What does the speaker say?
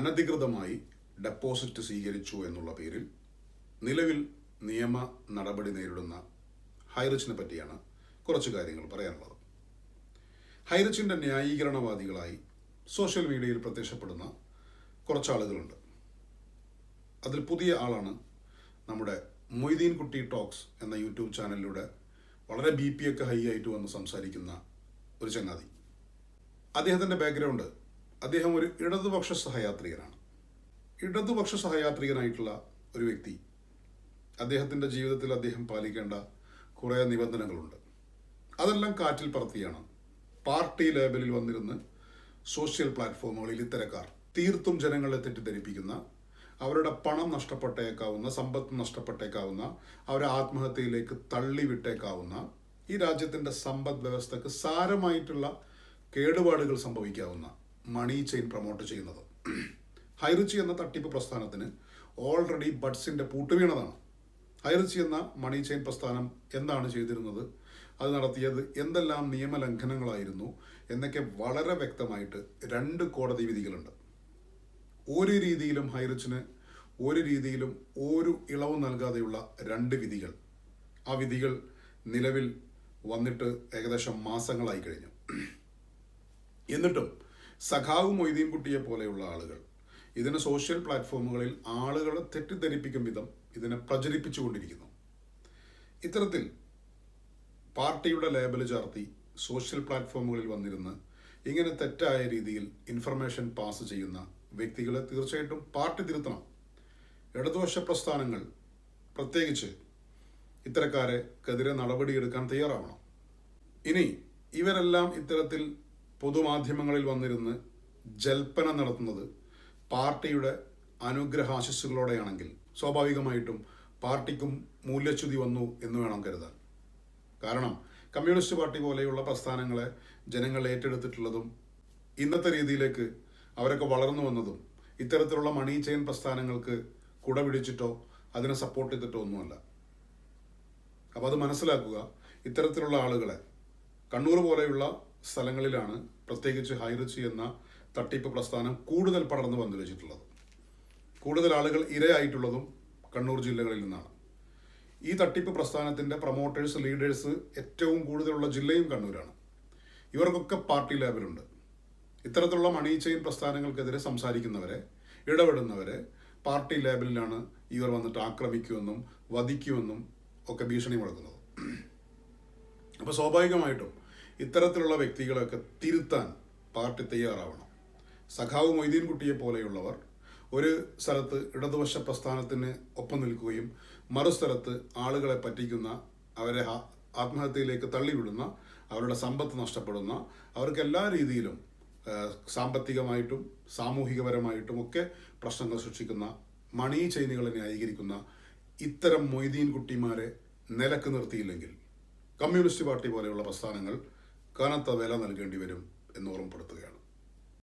അനധികൃതമായി ഡെപ്പോസിറ്റ് സ്വീകരിച്ചു എന്നുള്ള പേരിൽ നിലവിൽ നിയമ നടപടി നേരിടുന്ന ഹൈറിച്ചിനെ പറ്റിയാണ് കുറച്ച് കാര്യങ്ങൾ പറയാനുള്ളത്. ഹൈറിച്ചിന്റെ ന്യായീകരണവാദികളായി സോഷ്യൽ മീഡിയയിൽ പ്രത്യക്ഷപ്പെടുന്ന കുറച്ച് ആളുകളുണ്ട് അതിൽ പുതിയ ആളാണ് നമ്മുടെ മൊയ്തീൻ കുട്ടി ടോക്സ് എന്ന യൂട്യൂബ് ചാനലിലൂടെ വളരെ ബി പി ഒക്കെ ഹൈ ആയിട്ട് വന്ന് സംസാരിക്കുന്ന ഒരു ചങ്ങാതി. അദ്ദേഹത്തിന്റെ ബാക്ക്ഗ്രൗണ്ട് അദ്ദേഹം ഒരു ഇടതുപക്ഷ സഹയാത്രികനാണ്. ഇടതുപക്ഷ സഹയാത്രികനായിട്ടുള്ള ഒരു വ്യക്തി അദ്ദേഹത്തിന്റെ ജീവിതത്തിൽ അദ്ദേഹം പാലിക്കേണ്ട കുറേ നിബന്ധനകളുണ്ട്. അതെല്ലാം കാറ്റിൽ പറത്തിയാണ്. പാർട്ടി ലേബലിൽ വന്നിരുന്ന് സോഷ്യൽ പ്ലാറ്റ്ഫോമുകളിൽ ഇത്തരക്കാർ തീർത്തും ജനങ്ങളെ തെറ്റിദ്ധരിപ്പിക്കുന്ന അവരുടെ പണം നഷ്ടപ്പെട്ടേക്കാവുന്ന സമ്പത്ത് നഷ്ടപ്പെട്ടേക്കാവുന്ന അവരെ ആത്മഹത്യയിലേക്ക് തള്ളിവിട്ടേക്കാവുന്ന ഈ രാജ്യത്തിന്റെ സമ്പദ് വ്യവസ്ഥക്ക് സാരമായിട്ടുള്ള കേടുപാടുകൾ സംഭവിക്കാവുന്ന മണി ചെയിൻ പ്രൊമോട്ട് ചെയ്യുന്നത്. ഹൈറിച്ചി എന്ന തട്ടിപ്പ് പ്രസ്ഥാനത്തിന് ഓൾറെഡി ബഡ്സിന്റെ പൂട്ടുവീണതാണ് ഹൈറിച്ചി എന്ന മണി ചെയിൻ പ്രസ്ഥാനം എന്താണ് ചെയ്തിരുന്നത്? അത് നടത്തിയത് എന്തെല്ലാം നിയമലംഘനങ്ങളായിരുന്നു? എന്നൊക്കെ വളരെ വ്യക്തമായിട്ട് രണ്ട് കോടതി വിധികളുണ്ട്. ഒരു രീതിയിലും ഹൈറിച്ചിന് ഒരു രീതിയിലും ഒരു ഇളവ് നൽകാതെയുള്ള രണ്ട് വിധികൾ. ആ വിധികൾ നിലവിൽ വന്നിട്ട് ഏകദേശം മാസങ്ങളായി കഴിഞ്ഞു. എന്നിട്ടും സഖാവ് മൊയ്തീൻ കുട്ടിയെ പോലെയുള്ള ആളുകൾ. ഇതിനെ സോഷ്യൽ പ്ലാറ്റ്ഫോമുകളിൽ ആളുകളെ തെറ്റിദ്ധരിപ്പിക്കും വിധം ഇതിനെ പ്രചരിപ്പിച്ചുകൊണ്ടിരിക്കുന്നു. ഇത്തരത്തിൽ പാർട്ടിയുടെ ലേബൽ ചാർത്തി സോഷ്യൽ പ്ലാറ്റ്ഫോമുകളിൽ വന്നിരുന്ന് ഇങ്ങനെ തെറ്റായ രീതിയിൽ ഇൻഫർമേഷൻ പാസ് ചെയ്യുന്ന വ്യക്തികളെ തീർച്ചയായിട്ടും പാർട്ടി തിരുത്തണം. ഇടതുപക്ഷ പ്രസ്ഥാനങ്ങൾ പ്രത്യേകിച്ച് ഇത്തരക്കാരെക്കെതിരെ നടപടിയെടുക്കാൻ തയ്യാറാവണം. ഇനി ഇവരെല്ലാം ഇത്തരത്തിൽ പൊതുമാധ്യമങ്ങളിൽ വന്നിരുന്ന് ജൽപ്പന നടത്തുന്നത് പാർട്ടിയുടെ അനുഗ്രഹാശിസ്സുകളോടെയാണെങ്കിൽ സ്വാഭാവികമായിട്ടും പാർട്ടിക്കും മൂല്യച്യുതി വന്നു എന്ന് വേണം കരുതാൻ. കാരണം കമ്മ്യൂണിസ്റ്റ് പാർട്ടി പോലെയുള്ള പ്രസ്ഥാനങ്ങളെ ജനങ്ങൾ ഏറ്റെടുത്തിട്ടുള്ളതും ഇന്നത്തെ രീതിയിലേക്ക് അവരൊക്കെ വളർന്നു വന്നതും ഇത്തരത്തിലുള്ള മണി ചെയിൻ പ്രസ്ഥാനങ്ങൾക്ക് കുട പിടിച്ചിട്ടോ അതിനെ സപ്പോർട്ട് ചെയ്തിട്ടോ ഒന്നുമല്ല. അപ്പോൾ അത് മനസ്സിലാക്കുക ഇത്തരത്തിലുള്ള ആളുകളെ കണ്ണൂർ പോലെയുള്ള സ്ഥലങ്ങളിലാണ് പ്രത്യേകിച്ച് ഹൈറിച്ച് എന്ന തട്ടിപ്പ് പ്രസ്ഥാനം കൂടുതൽ പടർന്നു പന്തലിച്ചിട്ടുള്ളത്. കൂടുതൽ ആളുകൾ ഇരയായിട്ടുള്ളതും കണ്ണൂർ ജില്ലകളിൽ നിന്നാണ്. ഈ തട്ടിപ്പ് പ്രസ്ഥാനത്തിന്റെ പ്രൊമോട്ടേഴ്സ് ലീഡേഴ്സ് ഏറ്റവും കൂടുതലുള്ള ജില്ലയും കണ്ണൂരാണ്. ഇവർക്കൊക്കെ പാർട്ടി ലേബലുണ്ട്. ഇത്തരത്തിലുള്ള മണി ചെയിൻ പ്രസ്ഥാനങ്ങൾക്കെതിരെ സംസാരിക്കുന്നവരെ ഇടപെടുന്നവരെ പാർട്ടി ലേബലിലാണ് ഇവർ വന്നിട്ട് ആക്രമിക്കുമെന്നും വധിക്കുമെന്നും ഒക്കെ ഭീഷണി മുഴക്കുന്നത്. അപ്പോൾ സ്വാഭാവികമായിട്ടും ഇത്തരത്തിലുള്ള വ്യക്തികളൊക്കെ തിരുത്താൻ പാർട്ടി തയ്യാറാവണം. സഖാവ് മൊയ്തീൻ കുട്ടിയെ പോലെയുള്ളവർ ഒരു സ്ഥലത്ത് ഇടതുപക്ഷ പ്രസ്ഥാനത്തിന് ഒപ്പം നിൽക്കുകയും മറുസ്ഥലത്ത് ആളുകളെ പറ്റിക്കുന്ന അവരെ ആത്മഹത്യയിലേക്ക് തള്ളിവിടുന്ന അവരുടെ സമ്പത്ത് നഷ്ടപ്പെടുന്ന അവർക്ക് എല്ലാ രീതിയിലും സാമ്പത്തികമായിട്ടും സാമൂഹികപരമായിട്ടും ഒക്കെ പ്രശ്നങ്ങൾ സൃഷ്ടിക്കുന്ന മണി ചെയിനുകളെ ന്യായീകരിക്കുന്ന ഇത്തരം മൊയ്തീൻ കുട്ടിമാരെ നിലയ്ക്ക് നിർത്തിയില്ലെങ്കിൽ കമ്മ്യൂണിസ്റ്റ് പാർട്ടി പോലെയുള്ള പ്രസ്ഥാനങ്ങൾ കനത്ത വില നൽകേണ്ടി വരും എന്ന് ഓർമ്മപ്പെടുത്തുകയാണ്.